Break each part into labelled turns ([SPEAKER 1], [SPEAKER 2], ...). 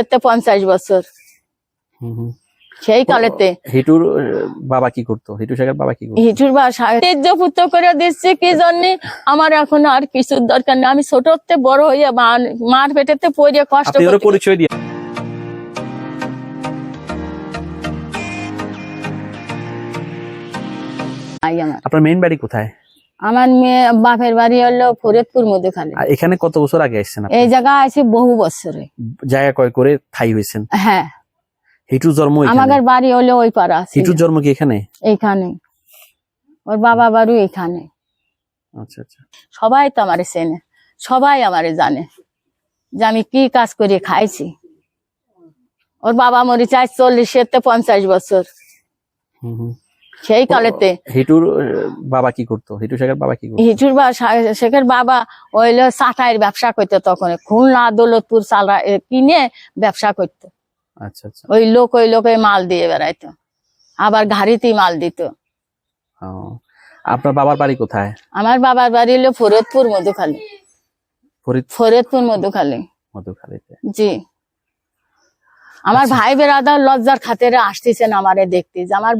[SPEAKER 1] এতে পঞ্চাশ বছর। সেই কালেতে।
[SPEAKER 2] হিটুর বাবা কি করতো? হিটু শেখের বাবা কি
[SPEAKER 1] হিটুর পুত্র করে দিচ্ছে কি জন্য? আমার এখন আর কিছুর দরকার নেই। আমি ছোটতে বড় হইয়া মার পেটেতে পড়ে কষ্ট
[SPEAKER 2] পরিচয় দিয়ে আপনার মেইন বাড়ি কোথায়?
[SPEAKER 1] আমার মেয়ে বাপের বাড়ি হলো ফরিদপুর মধ্যখানে
[SPEAKER 2] আর এখানে কত বছর আগে এসেছেন আপনি?
[SPEAKER 1] এই জায়গা আছে বহু বছরে।
[SPEAKER 2] জায়গা কয় করে ঠাই হয়েছেন?
[SPEAKER 1] হ্যাঁ।
[SPEAKER 2] হিটু জন্ম এখানে?
[SPEAKER 1] আমাদের বাড়ি হলো ওই পাড়া আছে।
[SPEAKER 2] হিটুর জন্ম কি এখানে?
[SPEAKER 1] এইখানে। ওর বাবা বাড়ি এইখানে।
[SPEAKER 2] আচ্ছা আচ্ছা।
[SPEAKER 1] সবাই তো আমারে চেনে। সবাই আমারে জানে যে আমি কি কাজ করে খাইছি। ওর বাবা মরি চাই চল্লিশের তো পঞ্চাশ বছর।
[SPEAKER 2] হুম, হুম।
[SPEAKER 1] সেই কালেতে।
[SPEAKER 2] হিটুর বাবা কি করতো? হিটু শেখের বাবা কি করতো?
[SPEAKER 1] হিচুর বা শেখের বাবা ওইলো চাটাইয়ের ব্যবসা করতো তখন। খুলনা দৌলতপুর এ কিনে ব্যবসা করতো।
[SPEAKER 2] আচ্ছা আচ্ছা।
[SPEAKER 1] ওই লোক ওই লোকে মাল দিয়ে বেড়াইতো। আবার গাড়িতেই মাল দিত।
[SPEAKER 2] আপনার বাবার বাড়ি কোথায়?
[SPEAKER 1] আমার বাবার বাড়ি হলো ফরিদপুর মধুখালী।
[SPEAKER 2] ফরিদ
[SPEAKER 1] ফরিদপুর মধুখালী।
[SPEAKER 2] মধুখালীতে।
[SPEAKER 1] জি। আমার
[SPEAKER 2] আচ্ছা।
[SPEAKER 1] ভাই বেড়াদার লজ্জার খাতিরে আসতেছেন আমারে দেখতে। যে আমার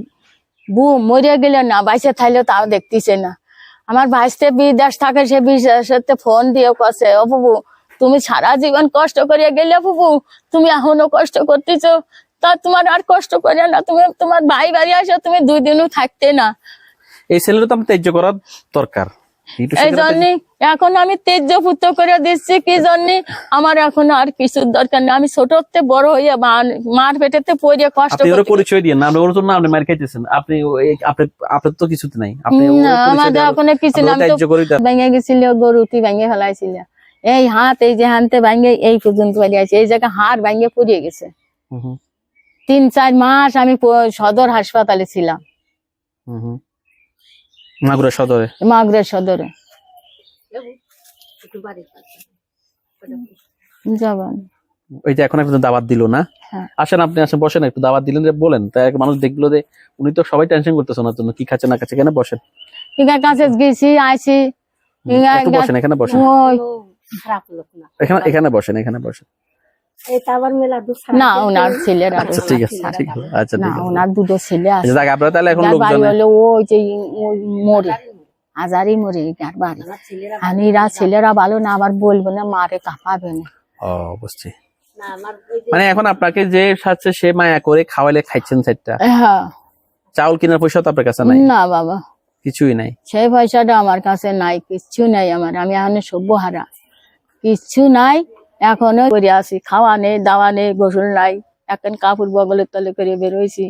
[SPEAKER 1] বউ মরিয়া গেলে না, বাইসে থাইলে তাও দেখতেছে না। আমার ভাইসতে বিদেশ থাকে, সে বিদেশে ফোন দিয়ে কছে ও বুবু, তুমি সারা জীবন কষ্ট করিয়া গেলে বুবু, তুমি এখনও কষ্ট করতেছ? তা তোমার আর কষ্ট করিয়া না, তুমি তোমার ভাই বাড়ি আসো, তুমি দুই দিনও থাকতে না।
[SPEAKER 2] এই ছেলেটা তো আমি ত্যায্য করার দরকার।
[SPEAKER 1] এই জন্য এখন আমি করে দিচ্ছি কি জন্য? আমার এখন আর কিছুর দরকার নেই। আমি ছোটতে বড় হইয়া মার পেটেতে কষ্ট
[SPEAKER 2] আপনি পরিচয় দিয়ে না ওর জন্য আপনি মার খাইতেছেন। আপনি এই- আপনি আপনার তো কিছুতে নাই। আপনি ওর
[SPEAKER 1] না,
[SPEAKER 2] পরিচয়
[SPEAKER 1] আমাদের এখন কিছু
[SPEAKER 2] আপনি
[SPEAKER 1] না।
[SPEAKER 2] ওর
[SPEAKER 1] আমি তো
[SPEAKER 2] ত্যায্য করে দেন।
[SPEAKER 1] ভেঙে গেছিল গরুটি ভেঙে ফেলাইছিল। এই হাত এই যে হানতে ভেঙে এই পর্যন্ত আছে এই জায়গায় হাড় ভেঙে পুড়িয়ে গেছে। তিন চার মাস আমি সদর হাসপাতালে ছিলাম।
[SPEAKER 2] মাগুরা সদরে।
[SPEAKER 1] মাগরের সদরে। যাবান
[SPEAKER 2] ওই যে এখন একটু দাওয়াত দিল না?
[SPEAKER 1] হ্যাঁ।
[SPEAKER 2] আসেন আপনি আসেন বসেন একটু দাওয়াত দিলেন যে বলেন। তাই মানুষ দেখল যে উনি তো সবাই টেনশন করতেছে ওনার জন্য। কি খাচ্ছে না খাচ্ছে কেন বসেন?
[SPEAKER 1] কাছে গেছি আইছি।
[SPEAKER 2] বসেন এখানে বসেন।
[SPEAKER 1] ওই।
[SPEAKER 3] খারাপ লোক না।
[SPEAKER 2] এখানে এখানে বসেন এখানে বসেন।
[SPEAKER 1] না ওনার ছেলের
[SPEAKER 2] আচ্ছা ঠিক আছে ঠিক আছে আচ্ছা ঠিক আছে।
[SPEAKER 1] ওনার দুটো ছেলে আছে।
[SPEAKER 2] আচ্ছা, যাক আপনারা তাহলে এখন
[SPEAKER 1] যার
[SPEAKER 2] লোক
[SPEAKER 1] বাড়ি
[SPEAKER 2] জানে
[SPEAKER 1] হলো ওই যে মরে হাজারি মরে যার বাড়ি। আনিরা ছেলেরা ভালো না। আবার বলব না মারে কাঁপাবে না।
[SPEAKER 2] ও বুঝছি।
[SPEAKER 3] না আমার ওই যে
[SPEAKER 2] মানে এখন আপনাকে যে সাথে সে মায়া করে খাওয়াইলে খাইছেন সাইডটা
[SPEAKER 1] হ্যাঁ।
[SPEAKER 2] চাউল কেনার পয়সা তো আপনার কাছে নাই?
[SPEAKER 1] না বাবা।
[SPEAKER 2] কিছুই নাই?
[SPEAKER 1] সেই পয়সাটা আমার কাছে নাই কিচ্ছু নাই আমার। আমি এখন সভ্য হারা। কিচ্ছু নাই এখনও করে আসি, খাওয়া নেই, দাওয়া নেই, গোসল নাই, এখন কাপড় বগলের তলে করে বেরোইছি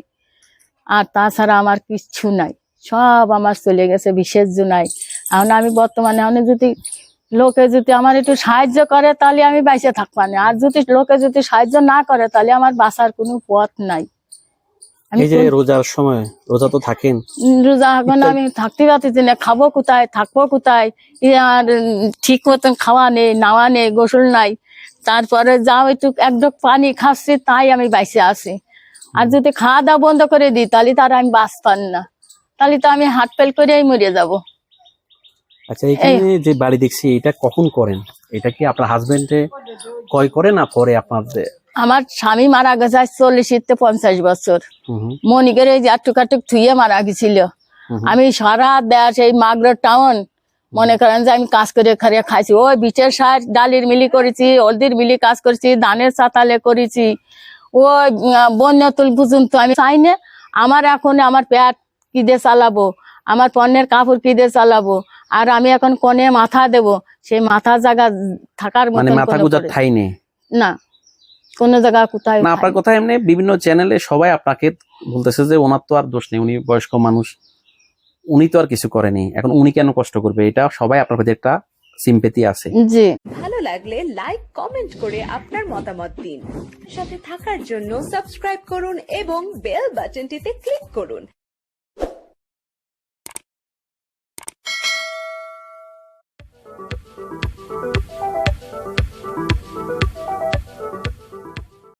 [SPEAKER 1] আর তাছাড়া আমার কিচ্ছু নাই, সব আমার চলে গেছে বিশেষ নাই। এখন আমি বর্তমানে, এখন যদি লোকে যদি আমার একটু সাহায্য করে, তাহলে আমি বাইসে থাকবানি আর যদি লোকে যদি সাহায্য না করে, তাহলে আমার বাঁচার কোনো পথ নাই।
[SPEAKER 2] এই যে রোজার সময় রোজা তো থাকেন।
[SPEAKER 1] রোজা এখন আমি থাকতে পারতেছি না খাব কোথায় থাকব কোথায়? আর ঠিক মতন খাওয়া নেই নাওয়া নেই গোসল নাই। তারপরে যাও একটু এক ঢোক পানি খাচ্ছি তাই আমি বাইসে আছি। আর যদি খাওয়া দাওয়া বন্ধ করে দিই তাহলে তার আমি বাঁচতাম না। তাহলে তো আমি হাট ফেল করেই মরে যাব।
[SPEAKER 2] আচ্ছা এখানে যে বাড়ি দেখছি এটা কখন করেন? এটা কি আপনার হাজবেন্ডে কয় করে না পরে আপনার
[SPEAKER 1] আমার স্বামী মারা গেছে আজ চল্লিশ থেকে পঞ্চাশ বছর। মনিকের এই যে আটটুক আটটুক থুয়ে মারা গেছিল। আমি সারা দেশ এই মাগরের টাউন মনে করেন যে আমি কাজ করে খারিয়ে খাইছি। ওই বিচের সার ডালির মিলি করেছি হলদির মিলি কাজ করেছি ধানের চাতালে করেছি। ওই বন্যতুল পর্যন্ত আমি চাই না আমার এখন আমার পেট কি দিয়ে চালাবো আমার পণ্যের কাপড় কি দিয়ে চালাবো আর আমি এখন কোনে মাথা দেব। সেই মাথা জায়গা থাকার
[SPEAKER 2] মানে মাথা
[SPEAKER 1] কোনো
[SPEAKER 2] গুজার ঠাই নেই
[SPEAKER 1] না। কোন জায়গা কোথায়
[SPEAKER 2] না আপনার কথা এমনি বিভিন্ন চ্যানেলে সবাই আপনাকে বলতেছে যে ওনার তো আর দোষ নেই উনি বয়স্ক মানুষ। উনি তো আর কিছু করেনি। এখন উনি কেন কষ্ট করবে? এটা সবাই আপনার প্রতি একটা সিম্পেতি আছে।
[SPEAKER 1] জি।
[SPEAKER 4] ভালো লাগলে লাইক কমেন্ট করে আপনার মতামত দিন। সাথে থাকার জন্য সাবস্ক্রাইব করুন এবং বেল বাটনটিতে ক্লিক করুন।